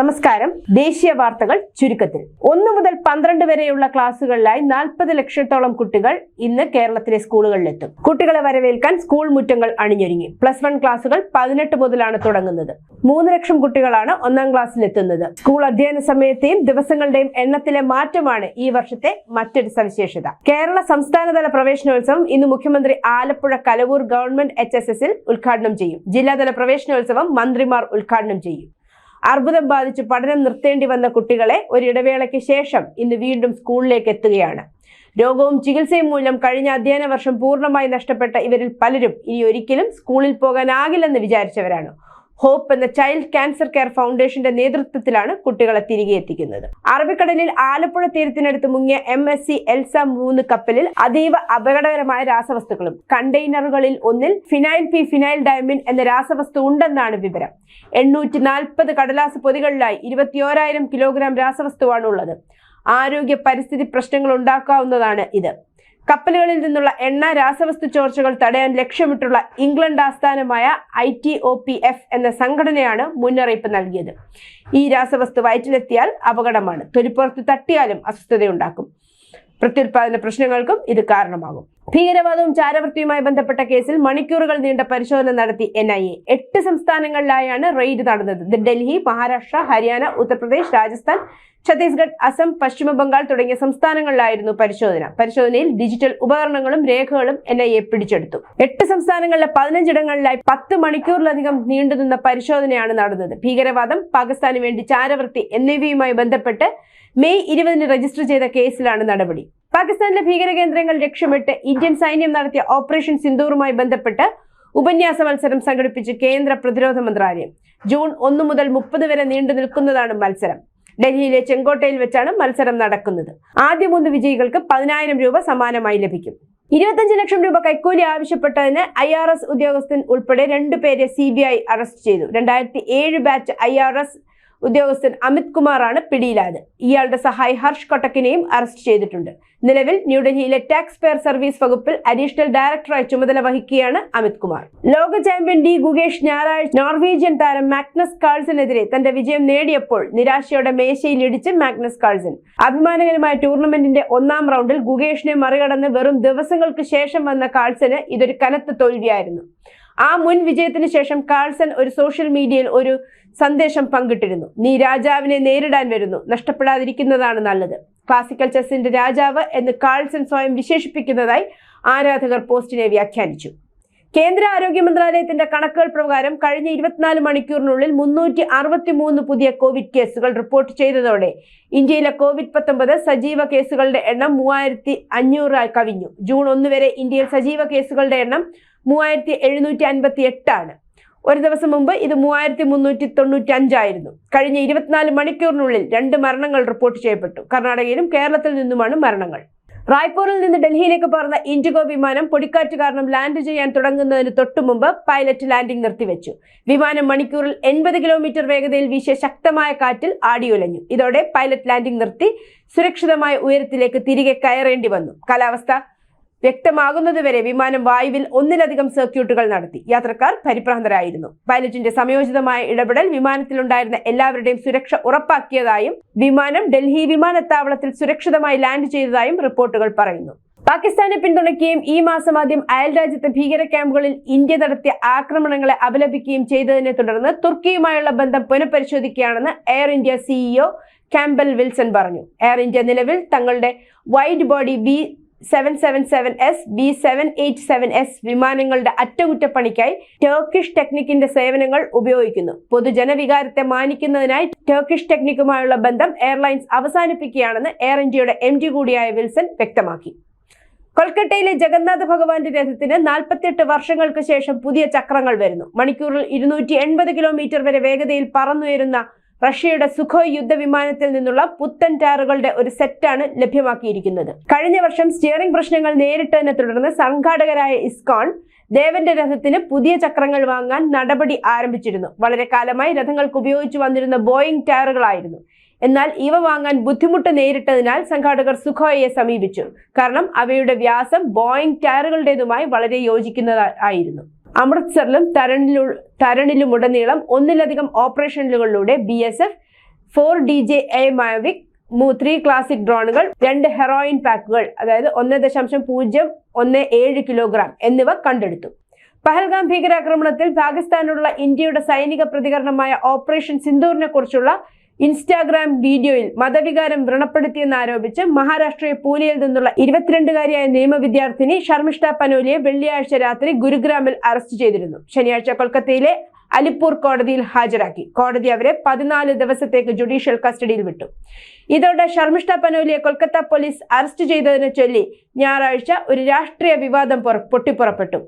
നമസ്കാരം. ദേശീയ വാർത്തകൾ ചുരുക്കത്തിൽ. ഒന്നു മുതൽ പന്ത്രണ്ട് വരെയുള്ള ക്ലാസ്സുകളിലായി നാൽപ്പത് ലക്ഷത്തോളം കുട്ടികൾ ഇന്ന് കേരളത്തിലെ സ്കൂളുകളിലെത്തും. കുട്ടികളെ വരവേൽക്കാൻ സ്കൂൾ മുറ്റങ്ങൾ അണിഞ്ഞൊരുങ്ങി. പ്ലസ് വൺ ക്ലാസുകൾ പതിനെട്ട് മുതലാണ് തുടങ്ങുന്നത്. മൂന്ന് ലക്ഷം കുട്ടികളാണ് ഒന്നാം ക്ലാസ്സിലെത്തുന്നത്. സ്കൂൾ അധ്യയന സമയത്തെയും ദിവസങ്ങളുടെയും എണ്ണത്തിലെ മാറ്റമാണ് ഈ വർഷത്തെ മറ്റൊരു സവിശേഷത. കേരള സംസ്ഥാനതല പ്രവേശനോത്സവം ഇന്ന് മുഖ്യമന്ത്രി Alappuzha Kalavoor government H S എസിൽ ഉദ്ഘാടനം ചെയ്യും. ജില്ലാതല പ്രവേശനോത്സവം മന്ത്രിമാർ ഉദ്ഘാടനം ചെയ്യും. അർബുദം ബാധിച്ച് പഠനം നിർത്തേണ്ടി വന്ന കുട്ടികളെ ഒരിടവേളയ്ക്ക് ശേഷം ഇന്ന് വീണ്ടും സ്കൂളിലേക്ക് എത്തുകയാണ്. രോഗവും ചികിത്സയും മൂലം കഴിഞ്ഞ അധ്യയന വർഷം പൂർണമായി നഷ്ടപ്പെട്ട ഇവരിൽ പലരും ഇനി ഒരിക്കലും സ്കൂളിൽ പോകാനാകില്ലെന്ന് വിചാരിച്ചവരാണ്. ഹോപ്പ് എന്ന ചൈൽഡ് ക്യാൻസർ കെയർ ഫൗണ്ടേഷന്റെ നേതൃത്വത്തിലാണ് കുട്ടികളെ തിരികെ എത്തിക്കുന്നത്. അറബിക്കടലിൽ ആലപ്പുഴ തീരത്തിനടുത്ത് മുങ്ങിയ എം എസ് സി എൽസ മൂന്ന് കപ്പലിൽ അതീവ അപകടകരമായ രാസവസ്തുക്കളും കണ്ടെയ്നറുകളിൽ ഒന്നിൽ ഫിനൈൽ പി ഫിനൈൽ ഡയമിൻ എന്ന രാസവസ്തു ഉണ്ടെന്നാണ് വിവരം. എണ്ണൂറ്റി നാൽപ്പത് കടലാസ് പൊതികളിലായി ഇരുപത്തിയോരായിരം കിലോഗ്രാം രാസവസ്തുവാണ് ഉള്ളത് ആരോഗ്യ പരിസ്ഥിതി പ്രശ്നങ്ങൾ ഉണ്ടാക്കാവുന്നതാണ് ഇത്. കപ്പലുകളിൽ നിന്നുള്ള എണ്ണ രാസവസ്തു ചോർച്ചകൾ തടയാൻ ലക്ഷ്യമിട്ടുള്ള ഇംഗ്ലണ്ട് ആസ്ഥാനമായ I T O P F എന്ന സംഘടനയാണ് മുന്നറിയിപ്പ് നൽകിയത്. ഈ രാസവസ്തു വയറ്റിലെത്തിയാൽ അപകടമാണ്. തൊലിപ്പുറത്ത് തട്ടിയാലും അസ്വസ്ഥതയുണ്ടാക്കും. പ്രത്യുൽപാദന പ്രശ്നങ്ങൾക്കും ഇത് കാരണമാകും. ഭീകരവാദവും ചാരവൃത്തിയുമായി ബന്ധപ്പെട്ട കേസിൽ മണിക്കൂറുകൾ നീണ്ട പരിശോധന നടത്തി എൻ ഐ എ. എട്ട് സംസ്ഥാനങ്ങളിലായാണ് റെയ്ഡ് നടന്നത്. ഡൽഹി മഹാരാഷ്ട്ര ഹരിയാന ഉത്തർപ്രദേശ് രാജസ്ഥാൻ ഛത്തീസ്ഗഡ് അസം പശ്ചിമ ബംഗാൾ തുടങ്ങിയ സംസ്ഥാനങ്ങളിലായിരുന്നു പരിശോധന. പരിശോധനയിൽ ഡിജിറ്റൽ ഉപകരണങ്ങളും രേഖകളും എൻ ഐ എ പിടിച്ചെടുത്തു. എട്ട് സംസ്ഥാനങ്ങളിലെ പതിനഞ്ചിടങ്ങളിലായി പത്ത് മണിക്കൂറിലധികം നീണ്ടുനിന്ന പരിശോധനയാണ് നടന്നത്. ഭീകരവാദം പാകിസ്ഥാന് വേണ്ടി ചാരവൃത്തി എന്നിവയുമായി ബന്ധപ്പെട്ട് മെയ് ഇരുപതിന് രജിസ്റ്റർ ചെയ്ത കേസിലാണ് നടപടി. പാകിസ്ഥാനിലെ ഭീകര കേന്ദ്രങ്ങൾ ലക്ഷ്യമിട്ട് ഇന്ത്യൻ സൈന്യം നടത്തിയ ഓപ്പറേഷൻ സിന്ദൂറുമായി ബന്ധപ്പെട്ട് ഉപന്യാസ മത്സരം സംഘടിപ്പിച്ച് കേന്ദ്ര പ്രതിരോധ മന്ത്രാലയം. ജൂൺ ഒന്ന് മുതൽ മുപ്പത് വരെ നീണ്ടു നിൽക്കുന്നതാണ് മത്സരം. ഡൽഹിയിലെ ചെങ്കോട്ടയിൽ വെച്ചാണ് മത്സരം നടക്കുന്നത്. ആദ്യ മൂന്ന് വിജയികൾക്ക് പതിനായിരം രൂപ സമാനമായി ലഭിക്കും. ഇരുപത്തഞ്ച് ലക്ഷം രൂപ കൈക്കൂലി ആവശ്യപ്പെട്ടതിന് ഐ ആർ എസ് ഉദ്യോഗസ്ഥൻ ഉൾപ്പെടെ രണ്ടുപേരെ സി ബി ഐ അറസ്റ്റ് ചെയ്തു. രണ്ടായിരത്തി ഏഴ് ബാച്ച് ഐ ആർ എസ് ഉദ്യോഗസ്ഥൻ അമിത് കുമാറാണ് പിടിയിലായത്. ഇയാളുടെ സഹായി ഹർഷ് കൊട്ടക്കിനെയും അറസ്റ്റ് ചെയ്തിട്ടുണ്ട്. നിലവിൽ ന്യൂഡൽഹിയിലെ ടാക്സ് പെയർ സർവീസ് വകുപ്പിൽ അഡീഷണൽ ഡയറക്ടറായി ചുമതല വഹിക്കുകയാണ് അമിത് കുമാർ. ലോക ചാമ്പ്യൻ ഡി ഗുഗേഷ് ഞായറാഴ്ച നോർവീജിയൻ താരം മാഗ്നസ് കാൾസിനെതിരെ തന്റെ വിജയം നേടിയപ്പോൾ നിരാശയോടെ മേശയിൽ ഇടിച്ച് മാഗ്നസ് കാൾസൻ. അഭിമാനകരമായ ടൂർണമെന്റിന്റെ ഒന്നാം റൗണ്ടിൽ ഗുഗേഷിനെ മറികടന്ന് വെറും ദിവസങ്ങൾക്ക് ശേഷം വന്ന കാൾസന് ഇതൊരു കനത്ത തോൽവിയായിരുന്നു. ആ മുൻ വിജയത്തിന് ശേഷം കാൾസൺ ഒരു സോഷ്യൽ മീഡിയയിൽ ഒരു സന്ദേശം പങ്കിട്ടിരുന്നു. നീ രാജാവിനെ നേരിടാൻ വരുന്നു. നഷ്ടപ്പെടാതിരിക്കുന്നതാണ് നല്ലത്. ക്ലാസിക്കൽ ചെസ്സിന്റെ രാജാവ് എന്ന് കാൾസൺ സ്വയം വിശേഷിപ്പിക്കുന്നതായി ആരാധകർ പോസ്റ്റിനെ വ്യാഖ്യാനിച്ചു. കേന്ദ്ര ആരോഗ്യ മന്ത്രാലയത്തിന്റെ കണക്കുകൾ പ്രകാരം കഴിഞ്ഞ ഇരുപത്തിനാല് മണിക്കൂറിനുള്ളിൽ മുന്നൂറ്റി അറുപത്തി മൂന്ന് പുതിയ കോവിഡ് കേസുകൾ റിപ്പോർട്ട് ചെയ്തതോടെ ഇന്ത്യയിലെ കോവിഡ് പത്തൊമ്പത് സജീവ കേസുകളുടെ എണ്ണം മൂവായിരത്തി അഞ്ഞൂറായി കവിഞ്ഞു. ജൂൺ ഒന്ന് വരെ ഇന്ത്യയിൽ സജീവ കേസുകളുടെ എണ്ണം മൂവായിരത്തി എഴുന്നൂറ്റി അൻപത്തി എട്ടാണ് ഒരു ദിവസം മുമ്പ് ഇത് മൂവായിരത്തി മുന്നൂറ്റി തൊണ്ണൂറ്റി അഞ്ചായിരുന്നു കഴിഞ്ഞ ഇരുപത്തിനാല് മണിക്കൂറിനുള്ളിൽ രണ്ട് മരണങ്ങൾ റിപ്പോർട്ട് ചെയ്യപ്പെട്ടു. കർണാടകയിലും കേരളത്തിൽ നിന്നുമാണ് മരണങ്ങൾ. റായ്പൂരിൽ നിന്ന് ഡൽഹിയിലേക്ക് പറന്ന ഇൻഡിഗോ വിമാനം പൊടിക്കാറ്റ് കാരണം ലാൻഡ് ചെയ്യാൻ തുടങ്ങുന്നതിന് തൊട്ടു മുമ്പ് പൈലറ്റ് ലാൻഡിംഗ് നിർത്തിവെച്ചു. വിമാനം മണിക്കൂറിൽ എൺപത് കിലോമീറ്റർ വേഗതയിൽ വീശിയ ശക്തമായ കാറ്റിൽ ആടിയുലഞ്ഞു. ഇതോടെ പൈലറ്റ് ലാൻഡിംഗ് നിർത്തി സുരക്ഷിതമായ ഉയരത്തിലേക്ക് തിരികെ കയറേണ്ടി വന്നു. കാലാവസ്ഥ വ്യക്തമാകുന്നതുവരെ വിമാനം വായുവിൽ ഒന്നിലധികം സർക്യൂട്ടുകൾ നടത്തി. യാത്രക്കാർ പരിഭ്രാന്തരായിരുന്നു. പൈലറ്റിന്റെ സമയോചിതമായ ഇടപെടൽ വിമാനത്തിലുണ്ടായിരുന്ന എല്ലാവരുടെയും സുരക്ഷ ഉറപ്പാക്കിയതായും വിമാനം ഡൽഹി വിമാനത്താവളത്തിൽ സുരക്ഷിതമായി ലാൻഡ് ചെയ്തതായും റിപ്പോർട്ടുകൾ പറയുന്നു. പാകിസ്ഥാനെ പിന്തുണയ്ക്കുകയും ഈ മാസം ആദ്യം അയൽ രാജ്യത്തെ ഭീകര ക്യാമ്പുകളിൽ ഇന്ത്യ നടത്തിയ ആക്രമണങ്ങളെ അപലപിക്കുകയും ചെയ്തതിനെ തുടർന്ന് തുർക്കിയുമായുള്ള ബന്ധം പുനഃപരിശോധിക്കുകയാണെന്ന് Air India CEO Campbell Wilson പറഞ്ഞു. എയർ ഇന്ത്യ നിലവിൽ തങ്ങളുടെ wide body B seven seven seven S B seven eight seven S വിമാനങ്ങളുടെ അറ്റകുറ്റപ്പണിക്കായി ടർക്കിഷ് ടെക്നിക്കിന്റെ സേവനങ്ങൾ ഉപയോഗിക്കുന്നു. പൊതുജനവികാരത്തെ മാനിക്കുന്നതിനായി ടർക്കിഷ് ടെക്നിക്കുമായുള്ള ബന്ധം എയർലൈൻസ് അവസാനിപ്പിക്കുകയാണെന്ന് എയർ ഇന്ത്യയുടെ എം കൂടിയായ വിൽസൺ വ്യക്തമാക്കി. കൊൽക്കത്തയിലെ ജഗന്നാഥ ഭഗവാന്റെ രഥത്തിന് നാൽപ്പത്തിയെട്ട് വർഷങ്ങൾക്ക് ശേഷം പുതിയ ചക്രങ്ങൾ വരുന്നു. മണിക്കൂറിൽ ഇരുന്നൂറ്റി എൺപത് കിലോമീറ്റർ വരെ വേഗതയിൽ പറന്നുയരുന്ന റഷ്യയുടെ സുഖോയ് യുദ്ധവിമാനത്തിൽ നിന്നുള്ള പുത്തൻ ടയറുകളുടെ ഒരു സെറ്റാണ് ലഭ്യമാക്കിയിരിക്കുന്നത്. കഴിഞ്ഞ വർഷം സ്റ്റിയറിംഗ് പ്രശ്നങ്ങൾ നേരിട്ടതിനെ തുടർന്ന് സംഘാടകരായ ഇസ്കോൺ ദേവന്റെ രഥത്തിന് പുതിയ ചക്രങ്ങൾ വാങ്ങാൻ നടപടി ആരംഭിച്ചിരുന്നു. വളരെ കാലമായി രഥങ്ങൾക്ക് ഉപയോഗിച്ചു വന്നിരുന്ന ബോയിങ് ടയറുകളായിരുന്നു എന്നാൽ ഇവ വാങ്ങാൻ ബുദ്ധിമുട്ട് നേരിട്ടതിനാൽ സംഘാടകർ സുഖോയെ സമീപിച്ചു. കാരണം അവയുടെ വ്യാസം ബോയിങ് ടയറുകളുടേതുമായി വളരെ യോജിക്കുന്നതായിരുന്നു അമൃത്സറിലും തരണിലു തരണിലുമുടനീളം ഒന്നിലധികം ഓപ്പറേഷനുകളിലൂടെ B S F four D J A Mavic three classic ഡ്രോണുകൾ രണ്ട് ഹെറോയിൻ പാക്കുകൾ അതായത് ഒന്ന് ദശാംശം പൂജ്യം ഒന്ന് ഏഴ് കിലോഗ്രാം എന്നിവ കണ്ടെടുത്തു. പഹൽഗാം ഭീകരാക്രമണത്തിൽ പാകിസ്ഥാനുള്ള ഇന്ത്യയുടെ സൈനിക പ്രതികരണമായ ഓപ്പറേഷൻ സിന്ദൂറിനെ കുറിച്ചുള്ള ഇൻസ്റ്റാഗ്രാം വീഡിയോയിൽ മതവികാരം വ്രണപ്പെടുത്തിയെന്നാരോപിച്ച് മഹാരാഷ്ട്രയെ പൂനെയിൽ നിന്നുള്ള ഇരുപത്തിരണ്ടുകാരിയായ നിയമ വിദ്യാർത്ഥിനി ഷർമിഷ്ഠ പനോലിയെ വെള്ളിയാഴ്ച രാത്രി ഗുരുഗ്രാമിൽ അറസ്റ്റ് ചെയ്തിരുന്നു. ശനിയാഴ്ച കൊൽക്കത്തയിലെ അലിപ്പൂർ കോടതിയിൽ ഹാജരാക്കി. കോടതി അവരെ പതിനാല് ദിവസത്തേക്ക് ജുഡീഷ്യൽ കസ്റ്റഡിയിൽ വിട്ടു. ഇതോടെ ഷർമിഷ്ഠ പനോലിയെ കൊൽക്കത്ത പോലീസ് അറസ്റ്റ് ചെയ്തതിനെ ചൊല്ലി ഞായറാഴ്ച ഒരു രാഷ്ട്രീയ വിവാദം പൊട്ടിപ്പുറപ്പെട്ടു.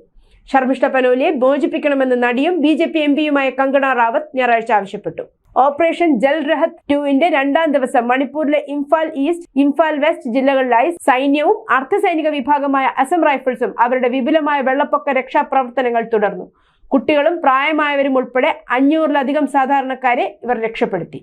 ഷർമിഷ്ഠ പനോലിയെ മോചിപ്പിക്കണമെന്ന് നടിയും ബി ജെ പി എം പിയുമായ കങ്കണ റാവത്ത് ഞായറാഴ്ച ആവശ്യപ്പെട്ടു. ഓപ്പറേഷൻ ജൽ രഹത് ടുവിന്റെ രണ്ടാം ദിവസം മണിപ്പൂരിലെ ഇംഫാൽ ഈസ്റ്റ് ഇംഫാൽ വെസ്റ്റ് ജില്ലകളിലായി സൈന്യവും അർദ്ധസൈനിക വിഭാഗമായ അസം റൈഫിൾസും അവരുടെ വിപുലമായ വെള്ളപ്പൊക്ക രക്ഷാപ്രവർത്തനങ്ങൾ തുടർന്നു. കുട്ടികളും പ്രായമായവരും ഉൾപ്പെടെ അഞ്ഞൂറിലധികം സാധാരണക്കാരെ ഇവർ രക്ഷപ്പെടുത്തി.